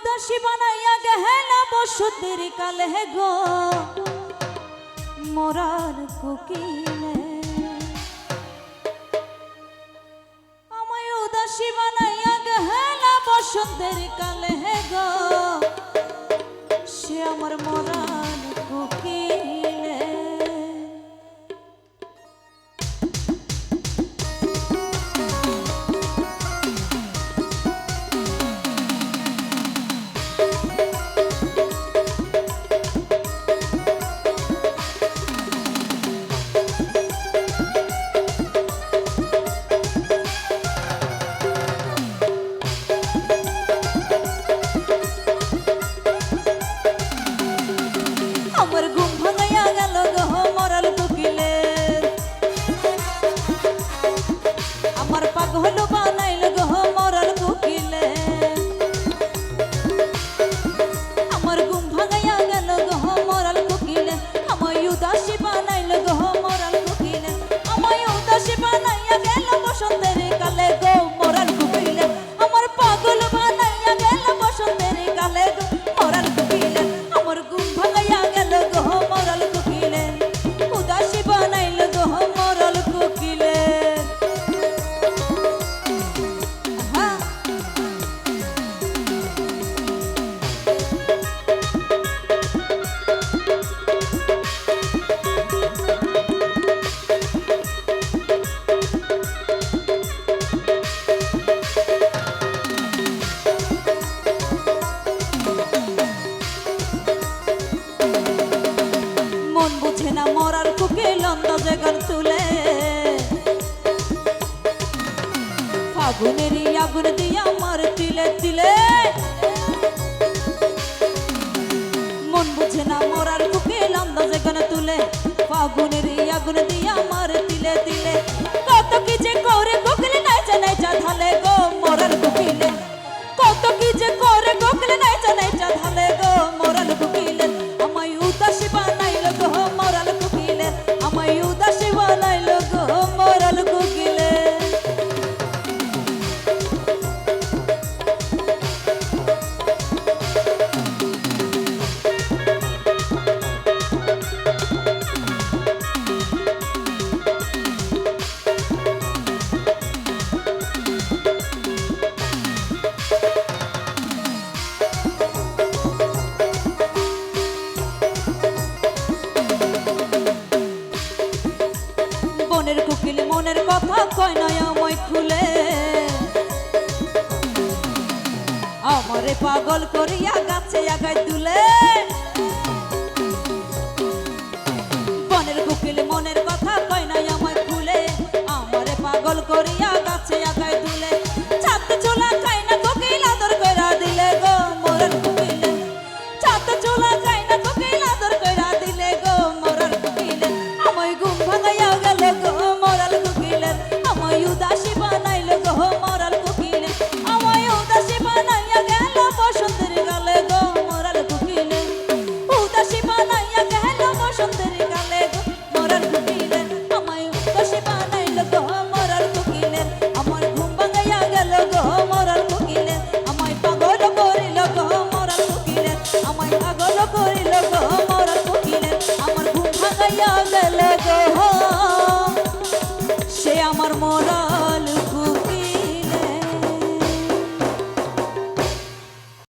উদাসী বানাইয়া গেহেলা বসতির কালে গো। মরার কুকিলে। আমায় উদাসী বানাইয়া গেহেলা বসন্তের কালে লন্দ জেগার তুলে। ফাগুনের আগুন দিয়া মার তিলে তিলে। মন বুঝে না মরার কুকে লন্দ জেগান তুলে। ফাগুনের আগুন দিয়া মার তিলে তিলে। কত কি যে করে কোকিলে নাইচা নাইচা ধালে গো মরার কুকিলে। কত কি যে করে কোকিলে নাইচা নাইচা মনের কথা কয় নাই আমায় খুলে। আমারে পাগল করিয়া গাছে আগায় তুলে। বনের কুকিল মনের কথা কয় নাই আমায় খুলে। আমারে পাগল করিয়া গাছে আগায় আমার মন